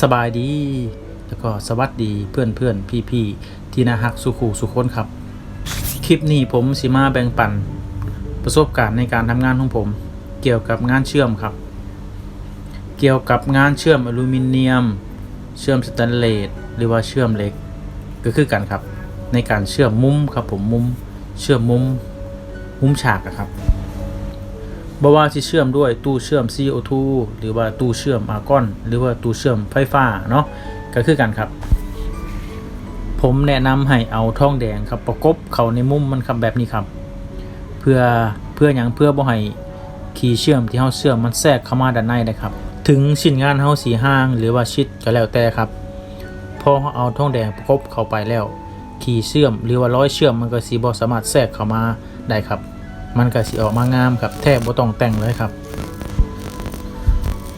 สบายดี แล้วก็สวัสดีเพื่อนเพื่อนพี่พี่ที่น่าฮักสุขูสุขคนครับ คลิปนี้ผมสิมาแบ่งปัน ประสบการณ์ในการทำงานของผม เกี่ยวกับงานเชื่อมครับ เกี่ยวกับงานเชื่อมอลูมิเนียม เชื่อมสแตนเลสหรือว่าเชื่อมเหล็ก ก็คือกันครับ ในการเชื่อมมุมครับผมมุม เชื่อมมุมมุมฉากอะครับบ่ว่าที่เชื่อมด้วยตู้เชื่อม CO2 หรือว่าตู้เชื่อมอาร์กอน หรือว่าตู้เชื่อมไฟฟ้าเนาะก็คือกันครับ ผมแนะนำให้เอาท่องแดงครับประกบเข้าในมุมมันครับแบบนี้ครับ เพื่อเพื่อหยังเพื่อบ่ให้คีย์เชื่อมที่เฮาเชื่อมมันแทรกเข้ามาด้านในนะครับ ถึงชิ้นงานเฮาสีห่าง หรือว่าชิดก็แล้วแต่ครับพอเฮาเอาท่องแดงประกบเข้าไปแล้ว คีย์เชื่อมหรือว่าร้อยเชื่อมมันก็สิบ่สามารถแทรกเข้ามาได้ครับ มันก็สิออกมางามครับแทบบ่ต้องแต่งเลยครับ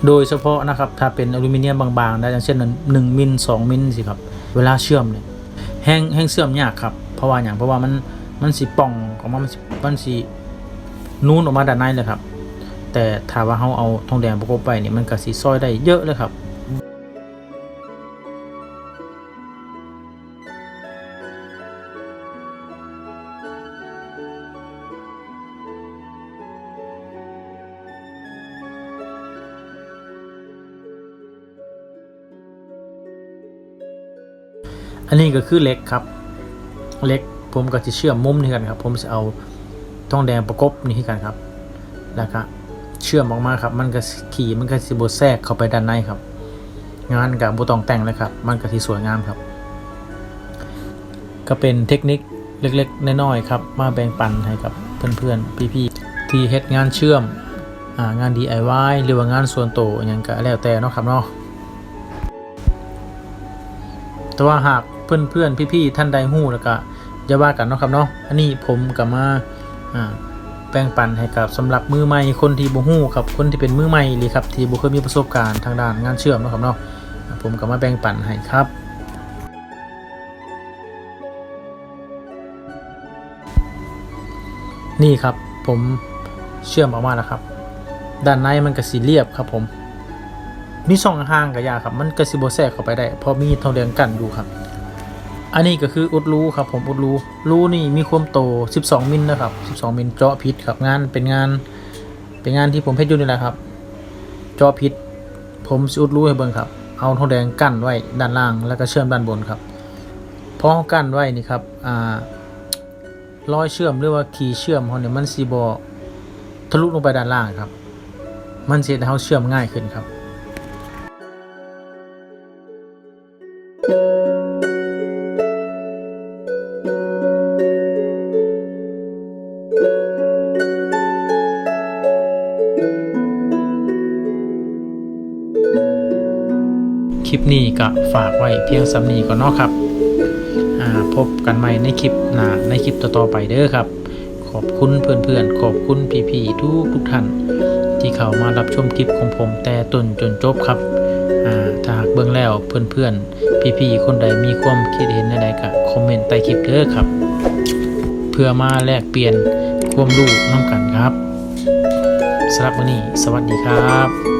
โดยเฉพาะนะครับถ้าเป็นอลูมิเนียมบางๆนะอย่างเช่น1มิล2มิลสิครับเวลาเชื่อมเนี่ยแห้งแห้งเชื่อมยากครับ เพราะว่าอย่างเพราะว่ามันมันสิป่องออกมามันสิมันสินูนออกมาด้านในเลยครับ แต่ถ้าว่าเราเอาทองแดงประกบไปเนี่ยมันก็สิซอยได้เยอะเลยครับ อันนี้ก็คือเล็กครับ เล็กผมก็จะเชื่อมมุมนี่กันครับ ผมจะเอาทองแดงประกบนี่กันครับ แล้วก็เชื่อมออกมาครับ มันก็ขี่มันก็สิบแทรกเข้าไปด้านในครับ งานกับบุตองแต่งเลยครับ มันก็ที่สวยงามครับ ก็เป็นเทคนิคเล็กๆน้อยๆครับ มาแบ่งปันให้กับเพื่อนๆพี่ๆที่เฮ็ดงานเชื่อมอ่างาน DIY หรือว่างานส่วนตัวอย่างก็แล้วแต่เนาะครับเนาะ แต่ว่าหากเพื่อนเพื่อนๆพี่ๆท่านใดหู้แล้วก็อย่าว่ากันเนาะครับเนาะอันนี้ผมกับมาแบ่งปันให้กับสำหรับมือใหม่คนที่บ่ฮู้ครับคนที่เป็นมือใหม่เลยครับที่บ่เคยมีประสบการณ์ทางด้านงานเชื่อมเนาะครับเนาะผมก็มาแบ่งปันให้ครับ นี่ครับผมเชื่อมออกมาแล้วครับ ด้านในมันก็สีเรียบครับผม มีสองห้างกับยาครับ มันกระสิบแทรกเข้าไปได้เพราะมีทองแดงกันอยู่ครับ อันนี้ก็คืออุดรูครับ ผมอุดรูรูนี่มีความโต 12 มิลนะครับ 12 มิลเจาะพิษครับงานเป็นงานเป็นงานที่ผมเพชรอยู่นี่แหละครับ เจาะพิษผมอุดรูให้เบิ่งครับ เอาทองแดงกั้นไว้ด้านล่างแล้วก็เชื่อมด้านบนครับพอกั้นไว้นี่ครับอ่าร้อยเชื่อมหรือว่าคีเชื่อมเขาเนี่ยมันสีบอทะลุลงไปด้านล่างครับ มันเฮ็ดให้เขาเชื่อมง่ายขึ้นครับ คลิปนี้ก็ฝากไว้เพียงสำนีก่อนเนาะครับอ่าพบกันใหม่ในคลิปหน้าในคลิปต่อๆไปเด้อครับ ขอบคุณเพื่อนๆ ขอบคุณพี่ๆทุกทุกท่าน ที่เข้ามารับชมคลิปของผมแต่ต้นจนจบครับอ่าถ้าหากเบิ่งแล้วเพื่อนๆ พี่ๆ คนใดมีความคิดเห็นใดๆก็คอมเมนต์ใต้คลิปเด้อครับ เพื่อมาแลกเปลี่ยนความรู้น้ำกันครับสำหรับวันนี้ สวัสดีครับ